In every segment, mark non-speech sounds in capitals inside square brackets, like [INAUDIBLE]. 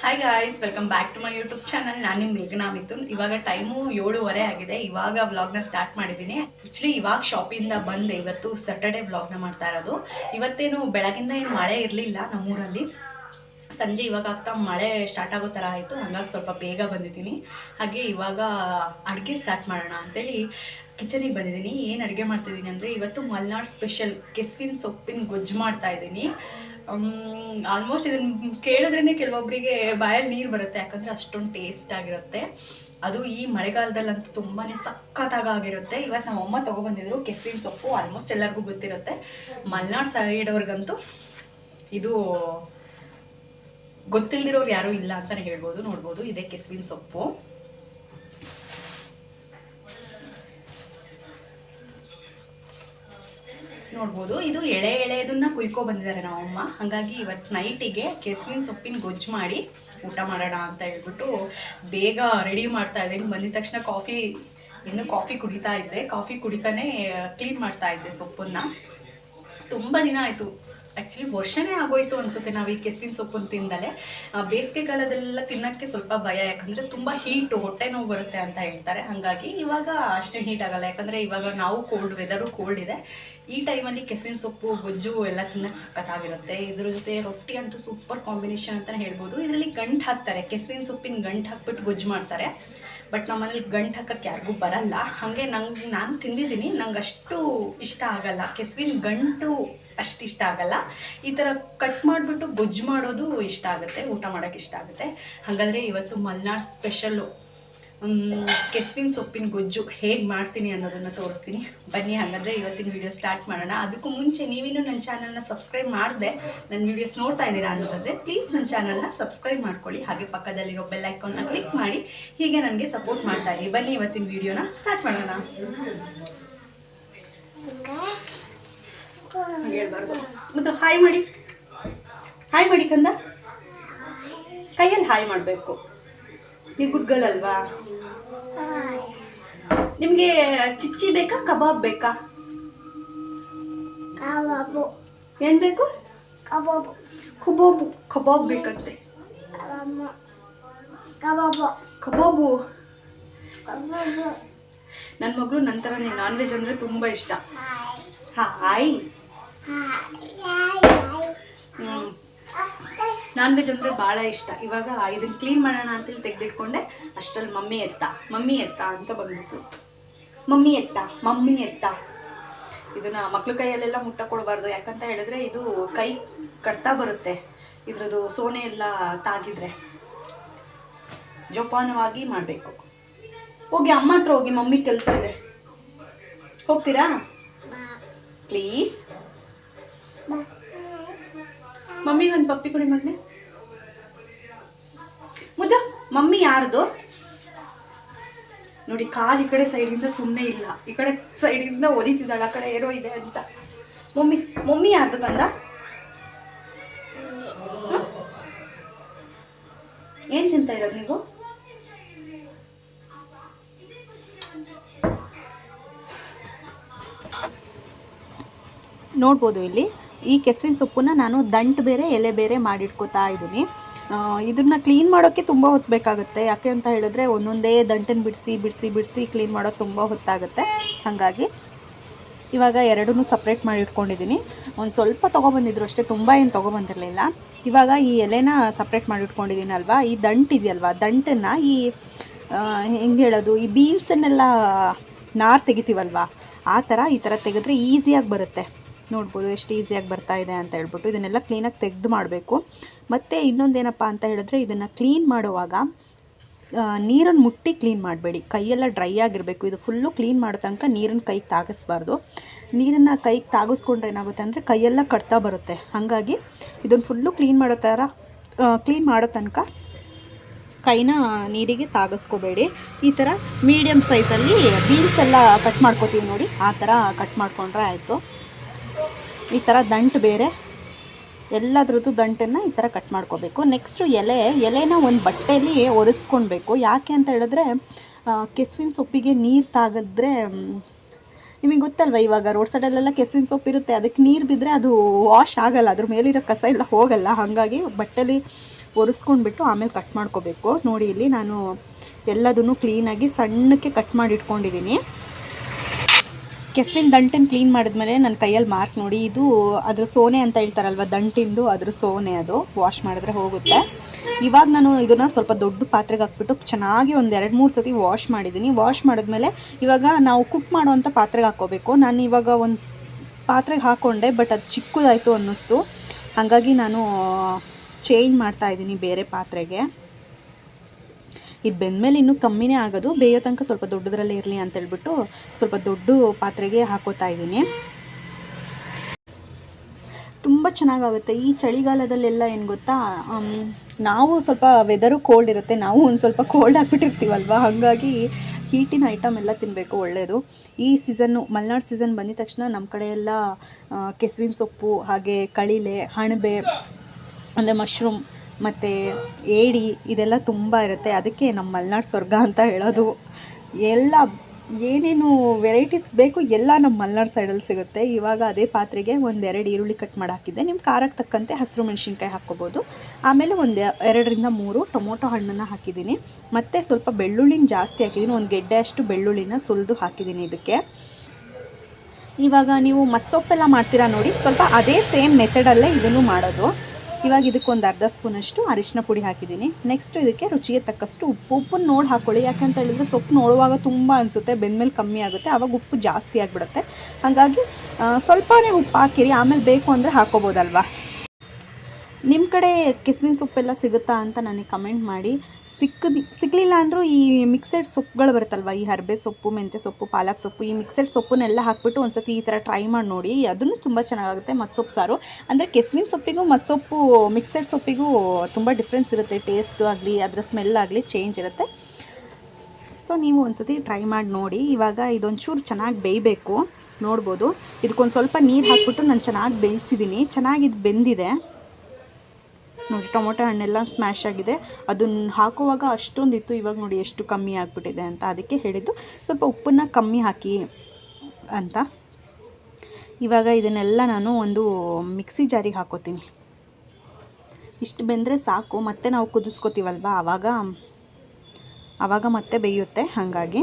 Hi guys welcome back to my YouTube channel ನಾನು ನಿಮ್ಮ ಮೇಘನಾ ಮಿಥುನ್. ಇವಾಗ ಟೈಮು ಏಳುವರೆ ಆಗಿದೆ. ಇವಾಗ ವ್ಲಾಗ್ನ ಸ್ಟಾರ್ಟ್ ಮಾಡಿದ್ದೀನಿ. ಆ್ಯಕ್ಚುಲಿ ಇವಾಗ ಶಾಪಿಂದ ಬಂದೆ. ಇವತ್ತು ಸ್ಯಾಟರ್ಡೆ ವ್ಲಾಗ್ನ ಮಾಡ್ತಾ ಇರೋದು. ಇವತ್ತೇನು ಬೆಳಗಿಂದ ಏನು ಮಳೆ ಇರಲಿಲ್ಲ ನಮ್ಮೂರಲ್ಲಿ. ಸಂಜೆ ಇವಾಗ ಆಗ್ತಾ ಮಳೆ ಸ್ಟಾರ್ಟ್ ಆಗೋ ಥರ ಆಯಿತು. ಹಂಗಾಗಿ ಸ್ವಲ್ಪ ಬೇಗ ಬಂದಿದ್ದೀನಿ. ಹಾಗೆ ಇವಾಗ ಅಡುಗೆ ಸ್ಟಾರ್ಟ್ ಮಾಡೋಣ ಅಂತೇಳಿ ಕಿಚನಿಗೆ ಬಂದಿದ್ದೀನಿ. ಏನು ಅಡುಗೆ ಮಾಡ್ತಿದ್ದೀನಿ ಅಂದರೆ, ಇವತ್ತು ಮಲ್ನಾಡ್ ಸ್ಪೆಷಲ್ ಕೆಸ್ವಿನ ಸೊಪ್ಪಿನ ಗೊಜ್ಜು ಮಾಡ್ತಾ ಇದ್ದೀನಿ. ಆಲ್ಮೋಸ್ಟ್ ಇದನ್ನ ಕೇಳಿದ್ರೇ ಕೆಲವೊಬ್ಬರಿಗೆ ಬಾಯಲ್ಲಿ ನೀರು ಬರುತ್ತೆ, ಯಾಕಂದರೆ ಅಷ್ಟೊಂದು ಟೇಸ್ಟ್ ಆಗಿರುತ್ತೆ. ಅದು ಈ ಮಳೆಗಾಲದಲ್ಲಂತೂ ತುಂಬಾ ಸಖತ್ತಾಗಿರುತ್ತೆ ಇವತ್ತು ನಮ್ಮ ಅಮ್ಮ ತೊಗೊಬಂದಿದ್ರು ಕೆಸುವಿನ ಸೊಪ್ಪು ಆಲ್ಮೋಸ್ಟ್ ಎಲ್ಲರಿಗೂ ಗೊತ್ತಿರುತ್ತೆ. ಮಲೆನಾಡು ಸೈಡ್ ಅವ್ರಿಗಂತೂ ಇದು ಗೊತ್ತಿಲ್ದಿರೋರು ಯಾರೂ ಇಲ್ಲ ಅಂತಲೇ ಹೇಳ್ಬೋದು, ನೋಡ್ಬೋದು. ಇದೇ ಕೆಸುವಿನ ಸೊಪ್ಪು. ನೋಡ್ಬೋದು. ಇದು ಎಳೆ ಎಳೆದನ್ನ ಕುಯ್ಕೊ ಬಂದಿದ್ದಾರೆ ನಮ್ಮಮ್ಮ. ಹಾಗಾಗಿ ಇವತ್ತು ನೈಟಿಗೆ ಕೆಸ್ವಿನ ಸೊಪ್ಪಿನ ಗೊಜ್ಜು ಮಾಡಿ ಊಟ ಮಾಡೋಣ ಅಂತ ಹೇಳ್ಬಿಟ್ಟು ಬೇಗ ರೆಡಿ ಮಾಡ್ತಾ ಇದ್ದೀನಿ ಬಂದಿದ ತಕ್ಷಣ ಕಾಫಿ ಇನ್ನು ಕಾಫಿ ಕುಡಿತಾ ಇದ್ದೆ. ಕಾಫಿ ಕುಡಿತಾನೆ ಕ್ಲೀನ್ ಮಾಡ್ತಾ ಇದ್ದೆ ಸೊಪ್ಪನ್ನ. ತುಂಬ ದಿನ ಆಯಿತು. ಆ್ಯಕ್ಚುಲಿ ವರ್ಷನೇ ಆಗೋಯ್ತು ಅನ್ಸುತ್ತೆ ನಾವು ಈ ಕೆಸ್ವಿನ ಸೊಪ್ಪನ್ನು ತಿಂದಲೇ. ಆ, ಬೇಸಿಗೆ ಕಾಲದಲ್ಲೆಲ್ಲ ತಿನ್ನೋಕ್ಕೆ ಸ್ವಲ್ಪ ಭಯ ಯಾಕಂದರೆ ತುಂಬ ಹೀಟು ಹೊಟ್ಟೆ ನೋವು ಬರುತ್ತೆ ಅಂತ ಹೇಳ್ತಾರೆ. ಹಾಗಾಗಿ ಇವಾಗ ಅಷ್ಟೇ ಹೀಟ್ ಆಗಲ್ಲ. ಯಾಕಂದರೆ ಇವಾಗ ನಾವು ಕೋಲ್ಡ್ ವೆದರು ಕೋಲ್ಡ್ ಇದೆ. ಈ ಟೈಮಲ್ಲಿ ಕೆಸ್ವಿನ ಸೊಪ್ಪು ಗೊಜ್ಜು ಎಲ್ಲ ತಿನ್ನಕ್ಕೆ ಸಖತ್ತಾಗಿರುತ್ತೆ. ಇದ್ರ ಜೊತೆ ರೊಟ್ಟಿ ಅಂತೂ ಸೂಪರ್ ಕಾಂಬಿನೇಷನ್ ಅಂತಲೇ ಹೇಳ್ಬೋದು. ಇದರಲ್ಲಿ ಗಂಟು ಹಾಕ್ತಾರೆ. ಕೆಸ್ವಿನ ಸೊಪ್ಪಿನ ಗಂಟು ಹಾಕ್ಬಿಟ್ಟು ಗೊಜ್ಜು ಮಾಡ್ತಾರೆ. ಬಟ್ ನಮ್ಮಲ್ಲಿ ಗಂಟು ಹಾಕಕ್ಕೆ ಯಾರಿಗೂ ಬರಲ್ಲ. ಹಾಗೆ ನಂಗೆ ನಾನು ತಿಂದಿದ್ದೀನಿ. ನಂಗೆ ಅಷ್ಟು ಇಷ್ಟ ಆಗಲ್ಲ. ಕೆಸ್ವಿನ ಗಂಟು ಅಷ್ಟು ಇಷ್ಟ ಆಗಲ್ಲ. ಈ ಥರ ಕಟ್ ಮಾಡಿಬಿಟ್ಟು ಗೊಜ್ಜು ಮಾಡೋದು ಇಷ್ಟ ಆಗುತ್ತೆ, ಊಟ ಮಾಡೋಕ್ಕೆ ಇಷ್ಟ ಆಗುತ್ತೆ. ಹಾಗಾದರೆ ಇವತ್ತು ಮಲ್ನಾಡ್ ಸ್ಪೆಷಲ್ಲು ಕೆಸ್ವಿನ ಸೊಪ್ಪಿನ ಗೊಜ್ಜು ಹೇಗೆ ಮಾಡ್ತೀನಿ ಅನ್ನೋದನ್ನು ತೋರಿಸ್ತೀನಿ. ಬನ್ನಿ, ಹಾಗಾದರೆ ಇವತ್ತಿನ ವಿಡಿಯೋ ಸ್ಟಾರ್ಟ್ ಮಾಡೋಣ. ಅದಕ್ಕೂ ಮುಂಚೆ ನೀವಿನ್ನೂ ನನ್ನ ಚಾನಲ್ನ ಸಬ್ಸ್ಕ್ರೈಬ್ ಮಾಡಿದೆ ನನ್ನ ವಿಡಿಯೋಸ್ ನೋಡ್ತಾ ಇದ್ದೀರಾ ಅನ್ನೋದಾದರೆ ಪ್ಲೀಸ್ ನನ್ನ ಚಾನಲ್ನ ಸಬ್ಸ್ಕ್ರೈಬ್ ಮಾಡ್ಕೊಳ್ಳಿ. ಹಾಗೆ ಪಕ್ಕದಲ್ಲಿರೋ ಬೆಲ್ ಐಕಾನ್ನ ಕ್ಲಿಕ್ ಮಾಡಿ, ಹೀಗೆ ನನಗೆ ಸಪೋರ್ಟ್ ಮಾಡ್ತಾ ಇರಿ. ಬನ್ನಿ, ಇವತ್ತಿನ ವಿಡಿಯೋನ ಸ್ಟಾರ್ಟ್ ಮಾಡೋಣ. ಹೇಳ್ಬಾರ್ದು. ಮತ್ತು ಹಾಯ್ ಮಾಡಿ. ಹಾಯ್ ಮಾಡಿ ಕಂದ. ಕೈಯಲ್ಲಿ ಹಾಯ್ ಮಾಡಬೇಕು. ನೀವು ಗುಡ್ ಗರ್ಲ್ ಅಲ್ವಾ ನಿಮಗೆ ಚಿಚ್ಚಿ ಬೇಕಾ ಕಬಾಬ್ ಬೇಕಾ? ಕಬಾಬು. ಏನು ಬೇಕು? ಕಬಾಬು. ಕಬಾಬು ಕಬಾಬ್ ಬೇಕಂತೆ. ಕಬಾಬು. ಕಬಾಬು. ನನ್ನ ಮಗಳು ನಂತರ ನಾನ್ ವೆಜ್ ಅಂದರೆ ತುಂಬ ಇಷ್ಟ. ಹಾಯ್. ನಾನ್ ವೆಜ್ ಅಂದರೆ ಭಾಳ ಇಷ್ಟ. ಇವಾಗ ಇದನ್ನ ಕ್ಲೀನ್ ಮಾಡೋಣ ಅಂತೇಳಿ ತೆಗೆದಿಟ್ಕೊಂಡೆ, ಅಷ್ಟರಲ್ಲಿ ಮಮ್ಮಿ ಎತ್ತ ಮಮ್ಮಿ ಎತ್ತ ಅಂತ ಬಂದ್ಬಿಟ್ಟು ಮಮ್ಮಿ ಎತ್ತ ಮಮ್ಮಿ ಎತ್ತ. ಇದನ್ನ ಮಕ್ಳ ಕೈಯಲ್ಲೆಲ್ಲ ಮುಟ್ಟ ಕೊಡಬಾರ್ದು. ಯಾಕಂತ ಹೇಳಿದ್ರೆ ಇದು ಕೈ ಕಟ್ತಾ ಬರುತ್ತೆ. ಇದ್ರದ್ದು ಸೋನೆ ಎಲ್ಲ ತಾಗಿದ್ರೆ ಜೋಪಾನವಾಗಿ ಮಾಡಬೇಕು. ಹೋಗಿ ಅಮ್ಮ ಹತ್ರ ಹೋಗಿ, ಮಮ್ಮಿ ಕೆಲಸ ಇದೆ. ಹೋಗ್ತೀರಾ? ಪ್ಲೀಸ್ ಮಮ್ಮಿಗೆ ಒಂದು ಪಪ್ಪಿ ಕೊಡಿ ಮಗನೆ. ಮುದ್ದ, ಮಮ್ಮಿ ಯಾರ್ದು? ನೋಡಿ, ಕಾಲು ಈ ಕಡೆ ಸೈಡಿಂದ ಸುಮ್ಮನೆ ಇಲ್ಲ. ಈ ಕಡೆ ಸೈಡಿಂದ ಒದಿತಿದ್ದಾಳೆ, ಆ ಕಡೆ ಏನೋ ಇದೆ ಅಂತ. ಮಮ್ಮಿ ಮಮ್ಮಿ ಯಾರ್ದು ಹ? ಏನ್ ತಿಂತ ಇರೋದು ನೀವು? ನೋಡ್ಬೋದು ಇಲ್ಲಿ. ಈ ಕೆಸುವಿನ ಸೊಪ್ಪನ್ನ ನಾನು ದಂಟು ಬೇರೆ, ಎಲೆ ಬೇರೆ ಮಾಡಿಟ್ಕೋತಾ ಇದ್ದೀನಿ. ಇದನ್ನು ಕ್ಲೀನ್ ಮಾಡೋಕ್ಕೆ ತುಂಬ ಹೊತ್ತು ಬೇಕಾಗುತ್ತೆ. ಯಾಕೆ ಅಂತ ಹೇಳಿದ್ರೆ ಒಂದೊಂದೇ ದಂಟನ್ನು ಬಿಡಿಸಿ ಬಿಡಿಸಿ ಬಿಡಿಸಿ ಕ್ಲೀನ್ ಮಾಡೋದು ತುಂಬ ಹೊತ್ತಾಗುತ್ತೆ. ಹಾಗಾಗಿ ಇವಾಗ ಎರಡೂ ಸಪ್ರೇಟ್ ಮಾಡಿ ಇಟ್ಕೊಂಡಿದ್ದೀನಿ. ಒಂದು ಸ್ವಲ್ಪ ತೊಗೊಬಂದಿದ್ರು ಅಷ್ಟೇ, ತುಂಬ ಏನು ತೊಗೊಬಂದಿರಲಿಲ್ಲ. ಇವಾಗ ಈ ಎಲೆನ ಸಪ್ರೇಟ್ ಮಾಡಿ ಇಟ್ಕೊಂಡಿದ್ದೀನಲ್ವಾ ಈ ದಂಟು ಇದೆಯಲ್ವಾ? ದಂಟನ್ನು ಈ ಹೆಂಗೆ ಹೇಳೋದು? ಈ ಬೀನ್ಸನ್ನೆಲ್ಲ ನಾರು ತೆಗಿತೀವಲ್ವಾ? ಆ ಥರ ಈ ಥರ ತೆಗೆದ್ರೆ ಈಸಿಯಾಗಿ ಬರುತ್ತೆ. ನೋಡ್ಬೋದು, ಎಷ್ಟು ಈಸಿಯಾಗಿ ಬರ್ತಾ ಇದೆ ಅಂತ ಹೇಳ್ಬಿಟ್ಟು ಇದನ್ನೆಲ್ಲ ಕ್ಲೀನಾಗಿ ತೆಗೆದು ಮಾಡಬೇಕು. ಮತ್ತು ಇನ್ನೊಂದೇನಪ್ಪ ಅಂತ ಹೇಳಿದ್ರೆ ಇದನ್ನು ಕ್ಲೀನ್ ಮಾಡುವಾಗ ನೀರನ್ನು ಮುಟ್ಟಿ ಕ್ಲೀನ್ ಮಾಡಬೇಡಿ. ಕೈಯೆಲ್ಲ ಡ್ರೈ ಆಗಿರಬೇಕು. ಇದು ಫುಲ್ಲು ಕ್ಲೀನ್ ಮಾಡೋ ತನಕ ನೀರನ್ನು ಕೈಗೆ ತಾಗಿಸ್ಬಾರ್ದು. ನೀರನ್ನು ಕೈಗೆ ತಾಗಿಸ್ಕೊಂಡ್ರೆ ಏನಾಗುತ್ತೆ ಅಂದರೆ ಕೈಯೆಲ್ಲ ಕಟ್ತಾ ಬರುತ್ತೆ. ಹಾಗಾಗಿ ಇದನ್ನು ಫುಲ್ಲು ಕ್ಲೀನ್ ಮಾಡೋ ಥರ ಕ್ಲೀನ್ ಮಾಡೋ ತನಕ ಕೈನ ನೀರಿಗೆ ತಾಗಿಸ್ಕೋಬೇಡಿ. ಈ ಥರ ಮೀಡಿಯಮ್ ಸೈಜಲ್ಲಿ ಬೀನ್ಸ್ ಎಲ್ಲ ಕಟ್ ಮಾಡ್ಕೋತೀವಿ ನೋಡಿ. ಆ ಥರ ಕಟ್ ಮಾಡಿಕೊಂಡ್ರೆ ಆಯಿತು. ಈ ಥರ ದಂಟು ಬೇರೆ. ಎಲ್ಲದ್ರದ್ದು ದಂಟನ್ನು ಈ ಥರ ಕಟ್ ಮಾಡ್ಕೋಬೇಕು. ನೆಕ್ಸ್ಟು ಎಲೆ, ಎಲೆನ ಒಂದು ಬಟ್ಟೆಯಲ್ಲಿ ಒರೆಸ್ಕೊಳ್ಬೇಕು ಯಾಕೆ ಅಂತ ಹೇಳಿದ್ರೆ ಕೆಸುವಿನ ಸೊಪ್ಪಿಗೆ ನೀರು ತಾಗಿದ್ರೆ ನಿಮಗೆ ಗೊತ್ತಲ್ವ ಇವಾಗ ರೋಡ್ ಸೈಡಲ್ಲೆಲ್ಲ ಕೆಸುವಿನ ಸೊಪ್ಪು ಇರುತ್ತೆ. ಅದಕ್ಕೆ ನೀರು ಬಿದ್ದರೆ ಅದು ವಾಶ್ ಆಗಲ್ಲ. ಅದ್ರ ಮೇಲಿರೋ ಕಸ ಎಲ್ಲ ಹೋಗಲ್ಲ. ಹಾಗಾಗಿ ಬಟ್ಟೆಲಿ ಒರೆಸ್ಕೊಂಡ್ಬಿಟ್ಟು ಆಮೇಲೆ ಕಟ್ ಮಾಡ್ಕೋಬೇಕು. ನೋಡಿ, ಇಲ್ಲಿ ನಾನು ಎಲ್ಲದನ್ನು ಕ್ಲೀನಾಗಿ ಸಣ್ಣಕ್ಕೆ ಕಟ್ ಮಾಡಿ ಇಟ್ಕೊಂಡಿದ್ದೀನಿ ಕೆಸುವಿನ ದಂಟನ್ನು ಕ್ಲೀನ್ ಮಾಡಿದ್ಮೇಲೆ ನನ್ನ ಕೈಯಲ್ಲಿ ಮಾರ್ಕ್ ನೋಡಿ, ಇದು ಅದ್ರ ಸೋನೆ ಅಂತ ಹೇಳ್ತಾರಲ್ವ, ದಂಟಿಂದು ಅದ್ರ ಸೋನೆ ಅದು ವಾಶ್ ಮಾಡಿದ್ರೆ ಹೋಗುತ್ತೆ. ಇವಾಗ ನಾನು ಇದನ್ನು ಸ್ವಲ್ಪ ದೊಡ್ಡ ಪಾತ್ರೆಗೆ ಹಾಕ್ಬಿಟ್ಟು ಚೆನ್ನಾಗಿ ಒಂದು ಎರಡು ಮೂರು ಸತಿ ವಾಶ್ ಮಾಡಿದ್ದೀನಿ ವಾಶ್ ಮಾಡಿದ್ಮೇಲೆ ಇವಾಗ ನಾವು ಕುಕ್ ಮಾಡುವಂಥ ಪಾತ್ರೆಗೆ ಹಾಕೋಬೇಕು ನಾನು ಇವಾಗ ಒಂದು ಪಾತ್ರೆಗೆ ಹಾಕ್ಕೊಂಡೆ ಬಟ್ ಅದು ಚಿಕ್ಕದಾಯಿತು ಅನ್ನಿಸ್ತು. ಹಾಗಾಗಿ ನಾನು ಚೇಂಜ್ ಮಾಡ್ತಾ ಇದ್ದೀನಿ ಬೇರೆ ಪಾತ್ರೆಗೆ. ಇದು ಬೆಂದಮೇಲೆ ಇನ್ನೂ ಕಮ್ಮಿನೇ ಆಗೋದು. ಬೇಯೋ ತನಕ ಸ್ವಲ್ಪ ದೊಡ್ಡದ್ರಲ್ಲೇ ಇರಲಿ ಅಂತ ಹೇಳ್ಬಿಟ್ಟು ಸ್ವಲ್ಪ ದೊಡ್ಡ ಪಾತ್ರೆಗೆ ಹಾಕೋತಾ ಇದ್ದೀನಿ. ತುಂಬ ಚೆನ್ನಾಗಾಗುತ್ತೆ. ಈ ಚಳಿಗಾಲದಲ್ಲೆಲ್ಲ ಏನು ಗೊತ್ತಾ? ನಾವು ಸ್ವಲ್ಪ ವೆದರು ಕೋಲ್ಡ್ ಇರುತ್ತೆ. ನಾವು ಒಂದು ಸ್ವಲ್ಪ ಕೋಲ್ಡ್ ಆಗಿಬಿಟ್ಟಿರ್ತೀವಲ್ವ? ಹಾಗಾಗಿ ಹೀಟಿನ ಐಟಮ್ ಎಲ್ಲ ತಿನ್ನಬೇಕು ಒಳ್ಳೆಯದು ಈ ಸೀಸನ್ನು ಮಲೆನಾಡು ಸೀಸನ್ ಬಂದಿದ ತಕ್ಷಣ ನಮ್ಮ ಕಡೆ ಎಲ್ಲ ಕೆಸುವಿನ ಸೊಪ್ಪು, ಹಾಗೆ ಕಳಿಲೆ ಹಣಬೆ, ಅಂದರೆ ಮಶ್ರೂಮ್ ಮತ್ತು ಏಡಿ ಇದೆಲ್ಲ ತುಂಬ ಇರುತ್ತೆ. ಅದಕ್ಕೆ ನಮ್ಮ ಮಲೆನಾಡು ಸ್ವರ್ಗ ಅಂತ ಹೇಳೋದು. ಎಲ್ಲ ಏನೇನು ವೆರೈಟೀಸ್ ಬೇಕು ಎಲ್ಲ ನಮ್ಮ ಮಲೆನಾಡು ಸೈಡಲ್ಲಿ ಸಿಗುತ್ತೆ. ಇವಾಗ ಅದೇ ಪಾತ್ರೆಗೆ ಒಂದೆರಡು ಈರುಳ್ಳಿ ಕಟ್ ಮಾಡಿ ಹಾಕಿದ್ದೆ. ನಿಮ್ಮ ಖಾರಕ್ಕೆ ತಕ್ಕಂತೆ ಹಸಿರು ಮೆಣಸಿನ್ಕಾಯಿ ಹಾಕ್ಕೋಬೋದು. ಆಮೇಲೆ ಒಂದು ಎರಡರಿಂದ ಮೂರು ಟೊಮೊಟೊ ಹಣ್ಣನ್ನು ಹಾಕಿದ್ದೀನಿ. ಮತ್ತು ಸ್ವಲ್ಪ ಬೆಳ್ಳುಳ್ಳಿನ ಜಾಸ್ತಿ ಹಾಕಿದ್ದೀನಿ. ಒಂದು ಗೆಡ್ಡೆ ಅಷ್ಟು ಬೆಳ್ಳುಳ್ಳಿನ ಸುಲಿದು ಹಾಕಿದ್ದೀನಿ ಇದಕ್ಕೆ. ಇವಾಗ ನೀವು ಮಸ್ಸೊಪ್ಪೆಲ್ಲ ಮಾಡ್ತೀರಾ ನೋಡಿ. ಸ್ವಲ್ಪ ಅದೇ ಸೇಮ್ ಮೆಥಡಲ್ಲೇ ಇದನ್ನು ಮಾಡೋದು. ಇವಾಗ ಇದಕ್ಕೆ ಒಂದು ಅರ್ಧ ಸ್ಪೂನಷ್ಟು ಅರಿಶಿನ ಪುಡಿ ಹಾಕಿದ್ದೀನಿ. ನೆಕ್ಸ್ಟ್ ಇದಕ್ಕೆ ರುಚಿಗೆ ತಕ್ಕಷ್ಟು ಉಪ್ಪು. ಉಪ್ಪನ್ನು ನೋಡಿ ಹಾಕ್ಕೊಳ್ಳಿ ಯಾಕಂತ ಹೇಳಿದ್ರೆ ಸೊಪ್ಪು ನೋಡುವಾಗ ತುಂಬ ಅನಿಸುತ್ತೆ. ಬೆಂದಮೇಲೆ ಕಮ್ಮಿ ಆಗುತ್ತೆ. ಆವಾಗ ಉಪ್ಪು ಜಾಸ್ತಿ ಆಗಿಬಿಡುತ್ತೆ. ಹಾಗಾಗಿ ಸ್ವಲ್ಪನೇ ಉಪ್ಪು ಹಾಕಿರಿ. ಆಮೇಲೆ ಬೇಕು ಅಂದರೆ ಹಾಕೋಬೋದಲ್ವಾ? ನಿಮ್ಮ ಕಡೆ ಕೆಸುವಿನ ಸೊಪ್ಪೆಲ್ಲ ಸಿಗುತ್ತಾ ಅಂತ ನನಗೆ ಕಮೆಂಟ್ ಮಾಡಿ. ಸಿಕ್ಕದಿ, ಸಿಗಲಿಲ್ಲ ಅಂದರೂ ಈ ಮಿಕ್ಸೆಡ್ ಸೊಪ್ಪುಗಳು ಬರುತ್ತಲ್ವ? ಈ ಹರ್ಬೆ ಸೊಪ್ಪು, ಮೆಂತ್ಯ ಸೊಪ್ಪು, ಪಾಲಕ್ ಸೊಪ್ಪು, ಈ ಮಿಕ್ಸೆಡ್ ಸೊಪ್ಪನ್ನೆಲ್ಲ ಹಾಕ್ಬಿಟ್ಟು ಒಂದು ಸತಿ ಈ ಥರ ಟ್ರೈ ಮಾಡಿ ನೋಡಿ. ಅದನ್ನು ತುಂಬ ಚೆನ್ನಾಗಾಗುತ್ತೆ. ಮಸ್ಸೊಪ್ಪು ಸಾರು. ಅಂದರೆ ಕೆಸುವಿನ ಸೊಪ್ಪಿಗೂ ಮಸ್ಸೊಪ್ಪು ಮಿಕ್ಸೆಡ್ ಸೊಪ್ಪಿಗೂ ತುಂಬ ಡಿಫ್ರೆನ್ಸ್ ಇರುತ್ತೆ. ಟೇಸ್ಟು ಆಗಲಿ, ಅದರ ಸ್ಮೆಲ್ ಆಗಲಿ ಚೇಂಜ್ ಇರುತ್ತೆ. ಸೊ ನೀವು ಒಂದು ಸತಿ ಟ್ರೈ ಮಾಡಿ ನೋಡಿ. ಇವಾಗ ಇದೊಂಚೂರು ಚೆನ್ನಾಗಿ ಬೇಯಬೇಕು. ನೋಡ್ಬೋದು. ಇದಕ್ಕೊಂದು ಸ್ವಲ್ಪ ನೀರು ಹಾಕ್ಬಿಟ್ಟು ನಾನು ಚೆನ್ನಾಗಿ ಬೇಯಿಸಿದ್ದೀನಿ ಚೆನ್ನಾಗಿ ಇದು ಬೆಂದಿದೆ. ನೋಡಿ, ಟೊಮೊಟೊ ಹಣ್ಣೆಲ್ಲ ಸ್ಮ್ಯಾಶ್ ಆಗಿದೆ. ಅದನ್ನು ಹಾಕುವಾಗ ಅಷ್ಟೊಂದಿತ್ತು, ಇವಾಗ ನೋಡಿ ಎಷ್ಟು ಕಮ್ಮಿ ಆಗಿಬಿಟ್ಟಿದೆ ಅಂತ ಅದಕ್ಕೆ ಹೇಳಿದ್ದು. ಸ್ವಲ್ಪ ಉಪ್ಪನ್ನು ಕಮ್ಮಿ ಹಾಕಿ ಅಂತ. ಇವಾಗ ಇದನ್ನೆಲ್ಲ ನಾನು ಒಂದು ಮಿಕ್ಸಿ ಜಾರಿಗೆ ಹಾಕೋತೀನಿ. ಇಷ್ಟು ಬೆಂದರೆ ಸಾಕು, ಮತ್ತೆ ನಾವು ಕುದಿಸ್ಕೋತೀವಲ್ವ? ಆವಾಗ ಆವಾಗ ಮತ್ತೆ ಬೇಯುತ್ತೆ, ಹಾಗಾಗಿ.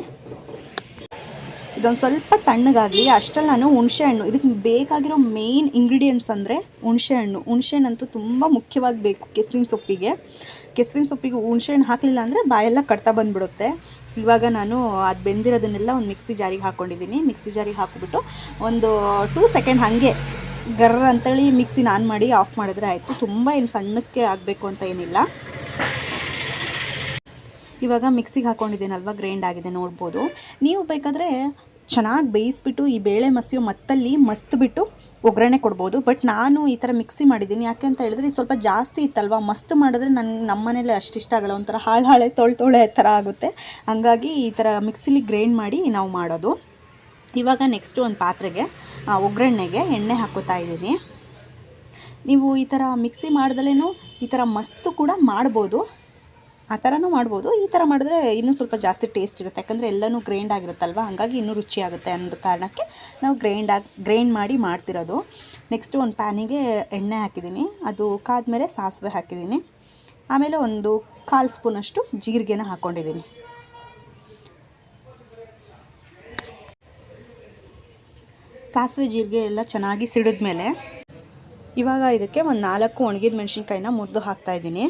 ಇದೊಂದು ಸ್ವಲ್ಪ ತಣ್ಣಗಾಗಲಿ ಅಷ್ಟರಲ್ಲಿ ನಾನು ಹುಣಸೆಹಣ್ಣು ಇದಕ್ಕೆ ಬೇಕಾಗಿರೋ ಮೇಯ್ನ್ ಇಂಗ್ರೀಡಿಯೆಂಟ್ಸ್ ಅಂದರೆ ಹುಣಸೆಹಣ್ಣು ಹುಣಸೆಹಣ್ಣಂತೂ ತುಂಬ ಮುಖ್ಯವಾಗಿ ಬೇಕು ಕೆಸುವಿನ ಸೊಪ್ಪಿಗೆ. ಕೆಸುವಿನ ಸೊಪ್ಪಿಗೆ ಹುಣಸೆಹಣ್ಣು ಹಾಕಲಿಲ್ಲ ಅಂದರೆ ಬಾಯೆಲ್ಲ ಕಟ್ತಾ ಬಂದುಬಿಡುತ್ತೆ. ಇವಾಗ ನಾನು ಅದು ಬೆಂದಿರೋದನ್ನೆಲ್ಲ ಒಂದು ಮಿಕ್ಸಿ ಜಾರಿಗೆ ಹಾಕ್ಕೊಂಡಿದ್ದೀನಿ ಮಿಕ್ಸಿ ಜಾರಿಗೆ ಹಾಕಿಬಿಟ್ಟು ಒಂದು ಟೂ ಸೆಕೆಂಡ್ ಹಾಗೆ ಗರ್ರ ಅಂತೇಳಿ ಮಿಕ್ಸಿನ ಆನ್ ಮಾಡಿ ಆಫ್ ಮಾಡಿದ್ರೆ ಆಯಿತು. ತುಂಬ ಏನು ಸಣ್ಣಕ್ಕೆ ಆಗಬೇಕು ಅಂತ ಏನಿಲ್ಲ. ಇವಾಗ ಮಿಕ್ಸಿಗೆ ಹಾಕ್ಕೊಂಡಿದ್ದೀನಲ್ವ ಗ್ರೈಂಡ್ ಆಗಿದೆ ನೋಡ್ಬೋದು. ನೀವು ಬೇಕಾದರೆ ಚೆನ್ನಾಗಿ ಬೇಯಿಸ್ಬಿಟ್ಟು ಈ ಬೇಳೆ ಮಸಿಯೋ ಮತ್ತಲ್ಲಿ ಮಸ್ತ್ ಬಿಟ್ಟು ಒಗ್ಗರಣೆ ಕೊಡ್ಬೋದು. ಬಟ್ ನಾನು ಈ ಥರ ಮಿಕ್ಸಿ ಮಾಡಿದ್ದೀನಿ. ಯಾಕೆ ಅಂತ ಹೇಳಿದ್ರೆ ಸ್ವಲ್ಪ ಜಾಸ್ತಿ ಇತ್ತಲ್ವ? ಮಸ್ತ್ ಮಾಡಿದ್ರೆ ನನಗೆ ನಮ್ಮ ಮನೇಲಿ ಅಷ್ಟು ಇಷ್ಟ ಆಗಲ್ಲ. ಒಂಥರ ಹಾಳು ಹಾಳೆ, ತೊಳೆ ತೊಳೆ ಥರ ಆಗುತ್ತೆ. ಹಂಗಾಗಿ ಈ ಥರ ಮಿಕ್ಸಿಲಿ ಗ್ರೈಂಡ್ ಮಾಡಿ ನಾವು ಮಾಡೋದು. ಇವಾಗ ನೆಕ್ಸ್ಟು ಒಂದು ಪಾತ್ರೆಗೆ ಒಗ್ಗರಣೆಗೆ ಎಣ್ಣೆ ಹಾಕೋತಾ ಇದ್ದೀನಿ. ನೀವು ಈ ಥರ ಮಿಕ್ಸಿ ಮಾಡ್ದಲೇ ಈ ಥರ ಮಸ್ತು ಕೂಡ ಮಾಡ್ಬೋದು. ಆ ಥರನೂ ಮಾಡ್ಬೋದು. ಈ ಥರ ಮಾಡಿದ್ರೆ ಇನ್ನೂ ಸ್ವಲ್ಪ ಜಾಸ್ತಿ ಟೇಸ್ಟ್ ಇರುತ್ತೆ. ಯಾಕಂದರೆ ಎಲ್ಲನೂ ಗ್ರೈಂಡ್ ಆಗಿರುತ್ತಲ್ವ? ಹಾಗಾಗಿ ಇನ್ನೂ ರುಚಿ ಆಗುತ್ತೆ ಅನ್ನೋ ಕಾರಣಕ್ಕೆ ನಾವು ಗ್ರೈಂಡ್ ಆಗಿ ಗ್ರೈಂಡ್ ಮಾಡಿ ಮಾಡ್ತಿರೋದು. ನೆಕ್ಸ್ಟು ಒಂದು ಪ್ಯಾನಿಗೆ ಎಣ್ಣೆ ಹಾಕಿದ್ದೀನಿ. ಅದು ಕಾದ್ಮೇಲೆ ಸಾಸಿವೆ ಹಾಕಿದ್ದೀನಿ. ಆಮೇಲೆ ಒಂದು ಕಾಲು ಸ್ಪೂನಷ್ಟು ಜೀರಿಗೆನ ಹಾಕ್ಕೊಂಡಿದ್ದೀನಿ ಸಾಸಿವೆ ಜೀರಿಗೆ ಎಲ್ಲ ಚೆನ್ನಾಗಿ ಸಿಡಿದ್ಮೇಲೆ ಇವಾಗ ಇದಕ್ಕೆ ಒಂದು ನಾಲ್ಕು ಒಣಗಿದ ಮೆಣಸಿನ್ಕಾಯಿನ ಮುದ್ದು ಹಾಕ್ತಾಯಿದ್ದೀನಿ